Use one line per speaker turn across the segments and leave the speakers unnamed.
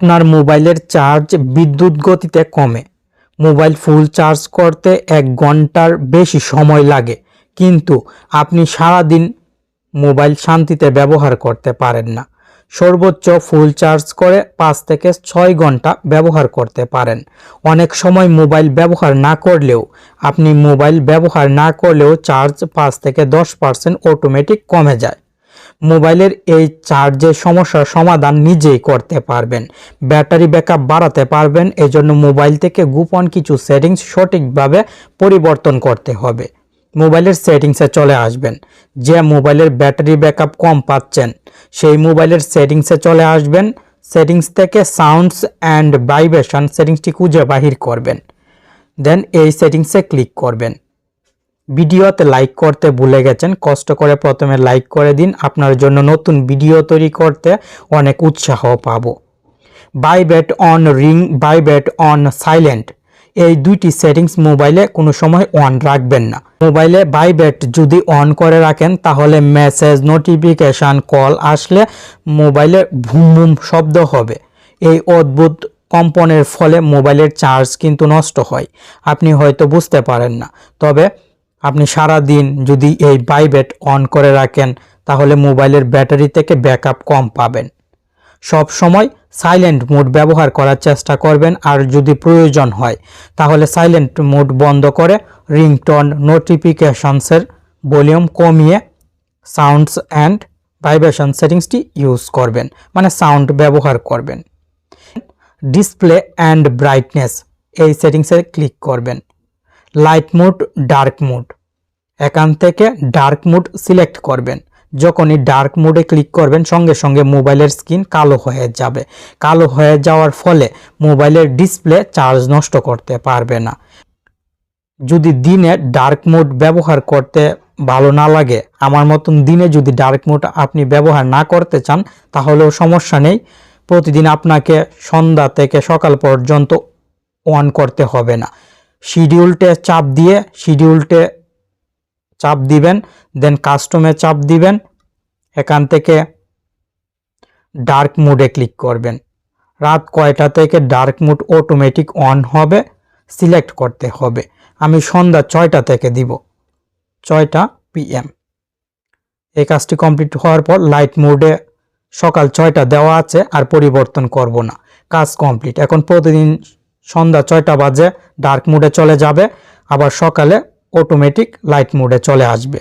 আপনার মোবাইলের চার্জ বিদ্যুৎ গতিতে কমে। মোবাইল ফুল চার্জ করতে এক ঘণ্টার বেশি সময় লাগে, কিন্তু আপনি সারাদিন মোবাইল শান্তিতে ব্যবহার করতে পারেন না। সর্বোচ্চ ফুল চার্জ করে পাঁচ থেকে ছয় ঘণ্টা ব্যবহার করতে পারেন। অনেক সময় মোবাইল ব্যবহার না করলেও, আপনি মোবাইল ব্যবহার না করলেও চার্জ পাঁচ থেকে দশ পার্সেন্ট অটোমেটিক কমে যায়। মোবাইলের এই চার্জের সমস্যার সমাধান নিজেই করতে পারবেন। ব্যাটারি ব্যাকআপ বাড়াতে পারবেন, এজন্য মোবাইল থেকে গোপন কিছু সেটিংস সঠিকভাবে পরিবর্তন করতে হবে। মোবাইলের সেটিংসে চলে আসবেন, যে মোবাইলের ব্যাটারি ব্যাকআপ কম পাচ্ছেন, সেই মোবাইলের সেটিংসে চলে আসবেন। সেটিংস থেকে সাউন্ডস অ্যান্ড ভাইব্রেশন সেটিংসটি খুঁজে বাহির করবেন। দেন এই সেটিংসে ক্লিক করবেন। ভিডিওতে লাইক করতে ভুলে গেছেন, কষ্ট করে প্রথমে লাইক করে দিন। আপনার জন্য নতুন ভিডিও তৈরি করতে অনেক উৎসাহ পাব। By vibrate on ring vibrate on silent এই দুইটি সেটিংস মোবাইলে কোনো সময় অন রাখবেন না। মোবাইলে বাইবেট যদি অন করে রাখেন, তাহলে মেসেজ নোটিফিকেশান কল আসলে মোবাইলে ভুম ভুম শব্দ হবে। এই অদ্ভুত কম্পনের ফলে মোবাইলের চার্জ কিন্তু নষ্ট হয়। আপনি হয়তো বুঝতে পারেন না। তবে আপনি সারা দিন যদি এই বাইবেট অন করে রাখেন, তাহলে মোবাইলের ব্যাটারি থেকে ব্যাকআপ কম পাবেন। সব সময় সাইলেন্ট মোড ব্যবহার করার চেষ্টা করবেন, আর যদি প্রয়োজন হয়, তাহলে সাইলেন্ট মোড বন্ধ করে রিংটোন নোটিফিকেশনসের ভলিউম কমিয়ে সাউন্ডস অ্যান্ড ভাইব্রেশন সেটিংসটি ইউজ করবেন মানে সাউন্ড ব্যবহার করবেন। ডিসপ্লে অ্যান্ড ব্রাইটনেস, এই সেটিংসে ক্লিক করবেন। Light mode, dark mode. এখান থেকে ডার্ক মোড সিলেক্ট করবেন। যখনই ডার্ক মোডে ক্লিক করবেন, সঙ্গে সঙ্গে মোবাইলের স্ক্রিন কালো হয়ে যাবে। কালো হয়ে যাওয়ার ফলে মোবাইলের ডিসপ্লে চার্জ নষ্ট করতে পারবে না। যদি দিনে ডার্ক মোড ব্যবহার করতে ভালো না লাগে, আমার মতন দিনে যদি ডার্ক মোড আপনি ব্যবহার না করতে চান, তাহলেও সমস্যা নেই। প্রতিদিন আপনাকে সন্ধ্যা থেকে সকাল পর্যন্ত অন করতে হবে না। শিডিউলটে চাপ দিয়ে শিডিউলটে চাপ দিবেন দেন কাস্টমে চাপ দিবেন, এখান থেকে ডার্ক মোডে ক্লিক করবেন। রাত কয়টা থেকে ডার্ক মোড অটোমেটিক অন হবে সিলেক্ট করতে হবে। আমি সন্ধ্যা ছয়টা থেকে দিব, ছয়টা পিএম এই কাজটি কমপ্লিট হওয়ার পর লাইট মোডে সকাল ছয়টা দেওয়া আছে, আর পরিবর্তন করব না। কাজ কমপ্লিট এখন প্রতিদিন সন্ধ্যা ছয়টা বাজে ডার্ক মুডে চলে যাবে, আবার সকালে অটোমেটিক লাইট মুডে চলে আসবে।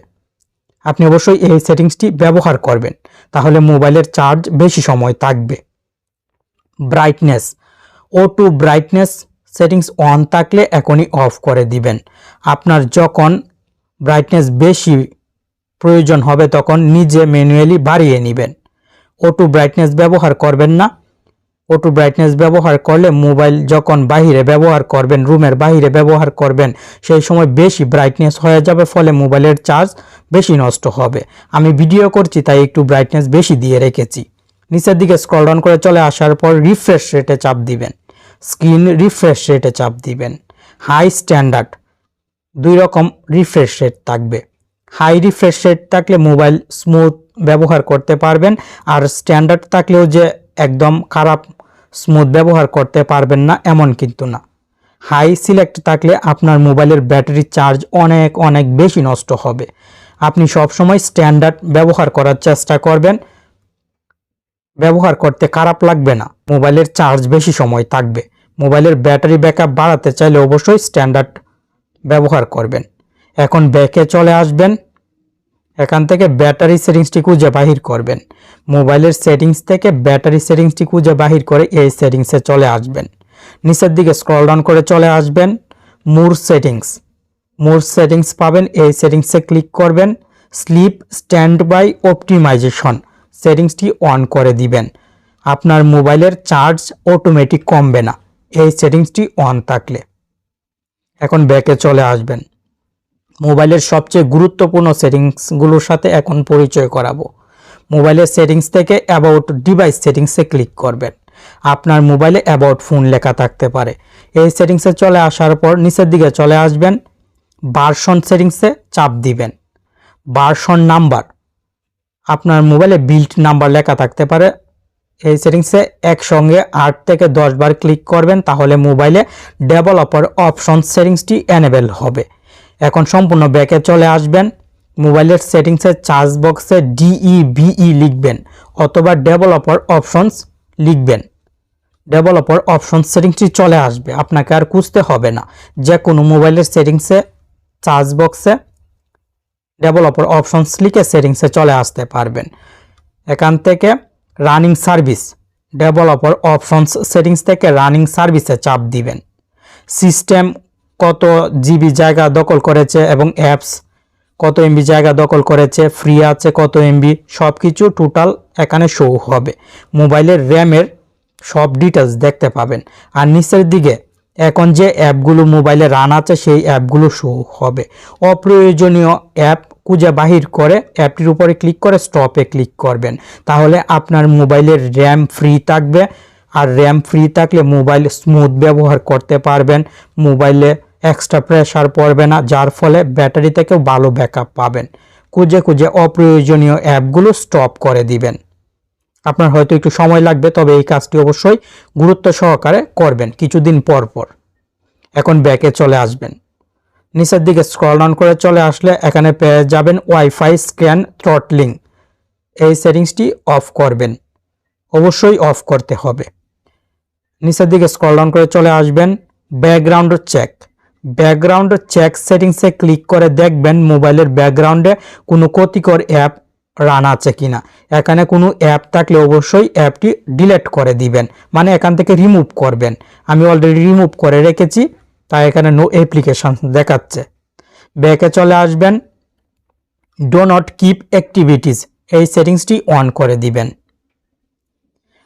আপনি অবশ্যই এই সেটিংসটি ব্যবহার করবেন, তাহলে মোবাইলের চার্জ বেশি সময় থাকবে। Brightness auto brightness settings on থাকলে এখনই অফ করে দিবেন। আপনার যখন ব্রাইটনেস বেশি প্রয়োজন হবে, তখন নিজে ম্যানুয়ালি বাড়িয়ে নেবেন। ও টু ব্রাইটনেস ব্যবহার করবেন না। অটো ব্রাইটনেস ব্যবহার করলে মোবাইল যখন বাহিরে ব্যবহার করবেন রুমের বাহিরে ব্যবহার করবেন, সেই সময় বেশি ব্রাইটনেস হয়ে যাবে, ফলে মোবাইলের চার্জ বেশি নষ্ট হবে। আমি ভিডিও করছি, তাই একটু ব্রাইটনেস বেশি দিয়ে রেখেছি। নিচের দিকে স্ক্রল ডাউন করে চলে আসার পর রিফ্রেশ রেটে চাপ দিবেন। স্ক্রিন রিফ্রেশ রেটে চাপ দিবেন। হাই স্ট্যান্ডার্ড দুই রকম রিফ্রেশ রেট থাকবে। হাই রিফ্রেশ রেট থাকলে মোবাইল স্মুথ ব্যবহার করতে পারবেন, আর স্ট্যান্ডার্ড থাকলেও যে একদম খারাপ স্মুথ ব্যবহার করতে পারবেন না, এমন কিন্তু না। হাই সিলেক্ট থাকলে আপনার মোবাইলের ব্যাটারি চার্জ অনেক অনেক বেশি নষ্ট হবে। আপনি সবসময় স্ট্যান্ডার্ড ব্যবহার করার চেষ্টা করবেন। ব্যবহার করতে খারাপ লাগবে না। মোবাইলের চার্জ বেশি সময় থাকবে। মোবাইলের ব্যাটারি ব্যাকআপ বাড়াতে চাইলে অবশ্যই স্ট্যান্ডার্ড ব্যবহার করবেন। এখন ব্যাকে চলে আসবেন। এখান থেকে ব্যাটারি সেটিংসটি খুঁজে বাহির করবেন। মোবাইলের সেটিংস থেকে ব্যাটারি সেটিংসটি খুঁজে বাহির করে এই সেটিংসে চলে আসবেন। নিচের দিকে স্ক্রল ডাউন করে চলে আসবেন মুর সেটিংস। মুর সেটিংস পাবেন, এই সেটিংসে ক্লিক করবেন, স্লিপ স্ট্যান্ড বাই অপটিমাইজেশন সেটিংসটি অন করে দিবেন। আপনার মোবাইলের চার্জ অটোমেটিক কমবে না, এই সেটিংসটি অন থাকলে। এখন ব্যাকে চলে আসবেন। মোবাইলের সবচেয়ে গুরুত্বপূর্ণ সেটিংসগুলোর সাথে এখন পরিচয় করাবো। মোবাইলের সেটিংস থেকে অ্যাবাউট ডিভাইস সেটিংসে ক্লিক করবেন। আপনার মোবাইলে অ্যাবাউট ফোন লেখা থাকতে পারে। এই সেটিংসে চলে আসার পর নিচের দিকে চলে আসবেন, বার্সন সেটিংসে চাপ দিবেন। বার্সন নাম্বার, আপনার মোবাইলে বিল্ট নাম্বার লেখা থাকতে পারে। এই সেটিংসে একসঙ্গে আট থেকে দশ বার ক্লিক করবেন, তাহলে মোবাইলে ডেভেলপার অপশন সেটিংসটি এনেবেল হবে। এখন সম্পূর্ণ ব্যাকে চলে আসবেন। মোবাইলের সেটিংসের চার্জ বক্সে ডিই বিই লিখবেন অথবা ডেভেলপার অপশনস লিখবেন। ডেভেলপার অপশন সেটিংসটি চলে আসবে, আপনাকে আর খুঁজতে হবে না। যে কোনো মোবাইলের সেটিংসে, চার্জ বক্সে, ডেভেলপার অপশনস লিখে সেটিংসে চলে আসতে পারবেন। এখান থেকে running service, developer options settings থেকে রানিং সার্ভিসে চাপ দিবেন। সিস্টেম কত জিবি জায়গা দখল করেছে এবং অ্যাপস কত এমবি জায়গা দখল করেছে ফ্রি আছে, কত এমবি সব কিছু টোটাল এখানে শো হবে। মোবাইলের র্যামের সব ডিটেলস দেখতে পাবেন। আর নিচের দিকে, এখন যে অ্যাপগুলো মোবাইলে রান আছে, সেই অ্যাপগুলো শো হবে। অপ্রয়োজনীয় অ্যাপ খুঁজে বাহির করে অ্যাপটির উপরে ক্লিক করে স্টপে ক্লিক করবেন। তাহলে আপনার মোবাইলের র্যাম ফ্রি থাকবে। আর র্যাম ফ্রি থাকলে মোবাইল স্মুথ ব্যবহার করতে পারবেন। মোবাইলে এক্সট্রা প্রেশার পড়বে না, যার ফলে ব্যাটারি থেকেও ভালো ব্যাকআপ পাবেন। খুঁজে খুঁজে অপ্রয়োজনীয় অ্যাপগুলো স্টপ করে দিবেন। আপনার হয়তো একটু সময় লাগবে, তবে এই কাজটি অবশ্যই গুরুত্ব সহকারে করবেন কিছুদিন পর পর। এখন ব্যাকে চলে আসবেন। নিচের দিকে স্ক্রল ডাউন করে চলে আসলে এখানে পেয়ে যাবেন ওয়াইফাই স্ক্যান থ্রটলিং এই সেটিংসটি অফ করবেন। অবশ্যই অফ করতে হবে। নিচের দিকে স্ক্রল ডাউন করে চলে আসবেন। ব্যাকগ্রাউন্ড চেক ব্যাকগ্রাউন্ড চেক সেটিংসে ক্লিক করে দেখবেন মোবাইলের ব্যাকগ্রাউন্ডে কোনো ক্ষতিকর অ্যাপ রান আছে কিনা। এখানে কোনো অ্যাপ থাকলে অবশ্যই অ্যাপটি ডিলিট করে দিবেন মানে এখান থেকে রিমুভ করবেন। আমি অলরেডি রিমুভ করে রেখেছি, তাই এখানে নো অ্যাপ্লিকেশন দেখাচ্ছে। ব্যাকে চলে আসবেন ডো নট কিপ অ্যাক্টিভিটিস এই সেটিংসটি অন করে দিবেন।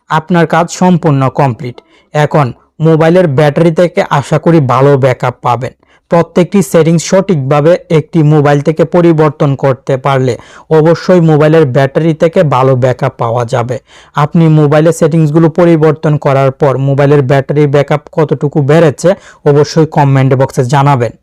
আপনার কাজ সম্পূর্ণ কমপ্লিট এখন মোবাইলের ব্যাটারি থেকে আশা করি ভালো ব্যাকআপ পাবেন। প্রত্যেকটি সেটিংস সঠিকভাবে একটি মোবাইল থেকে পরিবর্তন করতে পারলে অবশ্যই মোবাইলের ব্যাটারি থেকে ভালো ব্যাকআপ পাওয়া যাবে। আপনি মোবাইলের সেটিংসগুলো পরিবর্তন করার পর মোবাইলের ব্যাটারি ব্যাকআপ কতটুকু বেড়েছে অবশ্যই কমেন্ট বক্সে জানাবেন।